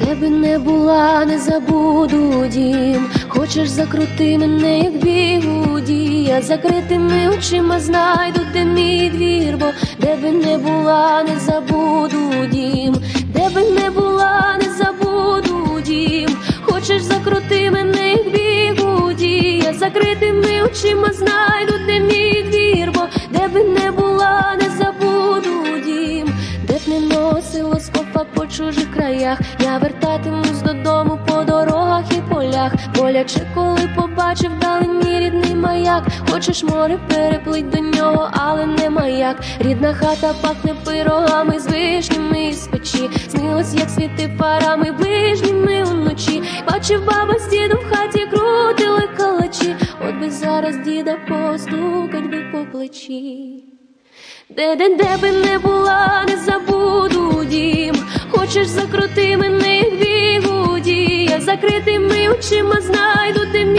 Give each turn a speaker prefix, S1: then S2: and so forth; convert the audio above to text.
S1: Де не була, не забуду дім. Хочеш закрути мене, як бігуді. Я закритими очима знайду, де мій двір, бо де би не була, не забуду дім. Де би не була, не забуду дім. Хочеш закрути мене, як бігуді. Я закритими очима знайду, краях, я вертатимусь додому по дорогах і полях. Боляче, коли побачив вдалині рідний маяк. Хочеш море переплить до нього, але не маяк. Рідна хата пахне пирогами з вишнями з печі. Снилось, як світи парами ближніми уночі. Бачив баба з дідом в хаті крутили калачі. От би зараз діда постукать би по плечі. Де де де би не була, не забуду. Хочеш закрути мене бігуді, я закритими очима знайду знаю.